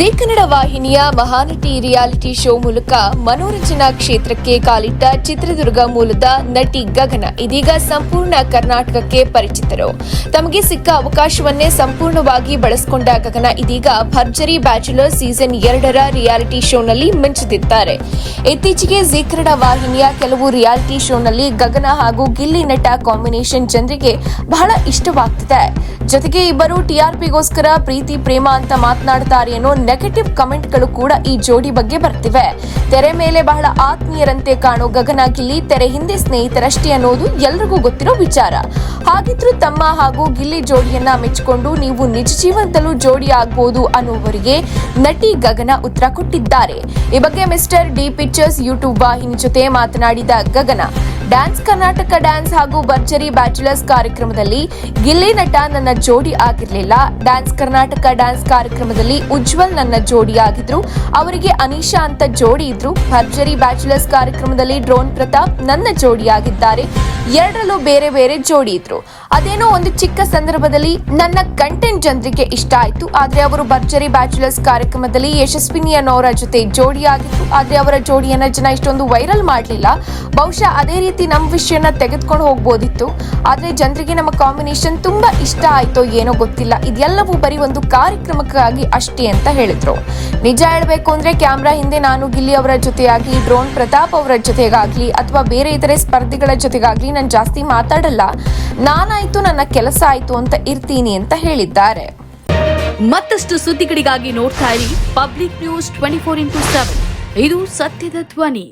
G Kannada ವಾಹಿನಿಯ Mahanati reality show ಮೂಲಕ ಮನೋರಂಜನಾ ಕ್ಷೇತ್ರಕ್ಕೆ ಕಾಲಿಟ್ಟ ಚಿತ್ರದುರ್ಗ ಮೂಲದ ನಟಿ ಗಗನ ಇದೀಗ ಸಂಪೂರ್ಣ ಕರ್ನಾಟಕಕ್ಕೆ ಪರಿಚಿತರು. ತಮಗೆ ಸಿಕ್ಕ ಅವಕಾಶವನ್ನೇ ಸಂಪೂರ್ಣವಾಗಿ ಬಳಸಿಕೊಂಡ ಗಗನ ಇದೀಗ ಭರ್ಜರಿ ಬ್ಯಾಚುಲರ್ ಸೀಸನ್ ಎರಡರ ರಿಯಾಲಿಟಿ ಶೋನಲ್ಲಿ ಮಿಂಚುತ್ತಿದ್ದಾರೆ ಇತ್ತೀಚೆಗೆ ಜೀ ಕನ್ನಡ ವಾಹಿನಿಯ ಕೆಲವು ರಿಯಾಲಿಟಿ ಶೋನಲ್ಲಿ ಗಗನ ಹಾಗೂ ಗಿಲ್ಲಿ ನಟ ಕಾಂಬಿನೇಷನ್ ಜನರಿಗೆ ಬಹಳ ಇಷ್ಟವಾಗ್ತಿದೆ. ಜೊತೆಗೆ ಇಬ್ಬರು ಟಿಆರ್ಪಿಗೋಸ್ಕರ ಪ್ರೀತಿ, ಪ್ರೇಮ ಅಂತ ಮಾತನಾಡುತ್ತಾರೆ ಅನ್ನೋ ನೆಗೆಟಿವ್ ಕಮೆಂಟ್ಗಳು ಕೂಡ ಈ ಜೋಡಿ ಬಗ್ಗೆ ಬರ್ತಿವೆ. ತೆರೆ ಮೇಲೆ ಬಹಳ ಆತ್ಮೀಯರಂತೆ ಕಾಣೋ ಗಗನ ಗಿಲ್ಲಿ ತೆರೆ ಹಿಂದೆ ಸ್ನೇಹಿತರಷ್ಟೇ ಅನ್ನೋದು ಎಲ್ರಿಗೂ ಗೊತ್ತಿರೋ ವಿಚಾರ. ಹಾಗಿದ್ರೂ ತಮ್ಮ ಹಾಗೂ ಗಿಲ್ಲಿ ಜೋಡಿಯನ್ನ ಮೆಚ್ಚಿಕೊಂಡು ನೀವು ನಿಜ ಜೀವನದಲ್ಲೂ ಜೋಡಿ ಆಗ್ಬೋದು ಅನ್ನುವರಿಗೆ ನಟಿ ಗಗನ ಉತ್ತರ ಕೊಟ್ಟಿದ್ದಾರೆ. ಈ ಬಗ್ಗೆ ಮಿಸ್ಟರ್ ಡಿ ಪಿಕ್ಚರ್ಸ್ ಯೂಟ್ಯೂಬ್ ವಾಹಿನಿ ಜೊತೆ ಮಾತನಾಡಿದ ಗಗನ ಡ್ಯಾನ್ಸ್ ಕರ್ನಾಟಕ ಡ್ಯಾನ್ಸ್ ಹಾಗೂ ಭರ್ಜರಿ ಬ್ಯಾಚುಲರ್ಸ್ ಕಾರ್ಯಕ್ರಮದಲ್ಲಿ ಗಿಲ್ಲಿ ನಟ ನನ್ನ ಜೋಡಿ ಆಗಿರಲಿಲ್ಲ. ಡ್ಯಾನ್ಸ್ ಕರ್ನಾಟಕ ಡ್ಯಾನ್ಸ್ ಕಾರ್ಯಕ್ರಮದಲ್ಲಿ ಉಜ್ವಲ್ ನನ್ನ ಜೋಡಿ ಆಗಿದ್ರು. ಅವರಿಗೆ ಅನೀಶಾ ಅಂತ ಜೋಡಿ ಇದ್ರು. ಭರ್ಜರಿ ಬ್ಯಾಚುಲರ್ಸ್ ಕಾರ್ಯಕ್ರಮದಲ್ಲಿ ಡ್ರೋನ್ ಪ್ರತಾಪ್ ನನ್ನ ಜೋಡಿ ಆಗಿದ್ದಾರೆ. ಎರಡರಲ್ಲೂ ಬೇರೆ ಬೇರೆ ಜೋಡಿ ಇದ್ರು. ಅದೇನೋ ಒಂದು ಚಿಕ್ಕ ಸಂದರ್ಭದಲ್ಲಿ ನನ್ನ ಕಂಟೆಂಟ್ ಜನರಿಗೆ ಇಷ್ಟ ಆಯ್ತು. ಆದ್ರೆ ಅವರು ಭರ್ಜರಿ ಬ್ಯಾಚುಲರ್ಸ್ ಕಾರ್ಯಕ್ರಮದಲ್ಲಿ ಯಶಸ್ವಿನಿ ಅನ್ನೋರ ಜೊತೆ ಜೋಡಿ ಆಗಿತ್ತು ಆದ್ರೆ ಅವರ ಜೋಡಿಯನ್ನ ಜನ ಇಷ್ಟೊಂದು ವೈರಲ್ ಮಾಡಲಿಲ್ಲ. ಬಹುಶಃ ಅದೇ ರೀತಿ ನಮ್ಮ ವಿಷಯನ ತೆಗೆದುಕೊಂಡು ಹೋಗ್ಬೋದಿತ್ತು. ಆದರೆ ಜನರಿಗೆ ನಮ್ಮ ಕಾಂಬಿನೇಷನ್ ತುಂಬ ಇಷ್ಟ ಆಯ್ತೋ ಏನೋ ಗೊತ್ತಿಲ್ಲ. ಇದೆಲ್ಲವೂ ಬರೀ ಒಂದು ಕಾರ್ಯಕ್ರಮಕ್ಕಾಗಿ ಅಷ್ಟೇ ಅಂತ ಹೇಳಿದ್ರು. ನಿಜ ಹೇಳಬೇಕು ಅಂದರೆ ಕ್ಯಾಮ್ರಾ ಹಿಂದೆ ನಾನು, ಗಿಲ್ಲಿ ಅವರ ಜೊತೆಯಾಗಿ ಡ್ರೋನ್ ಪ್ರತಾಪ್ ಅವರ ಜೊತೆಗಾಗಲಿ, ಅಥವಾ ಬೇರೆ ಇತರೆ ಸ್ಪರ್ಧಿಗಳ ಜೊತೆಗಾಗಲಿ ನಾನು ಜಾಸ್ತಿ ಮಾತಾಡಲ್ಲ. ನಾನಾಯಿತು, ನನ್ನ ಕೆಲಸ ಆಯಿತು ಅಂತ ಇರ್ತೀನಿ ಅಂತ ಹೇಳಿದ್ದಾರೆ. ಮತ್ತಷ್ಟು ಸುದ್ದಿಗಳಿಗಾಗಿ ನೋಡ್ತಾ ಇರಿ public news twenty four into seven ಇದು ಸತ್ಯದ ಧ್ವನಿ.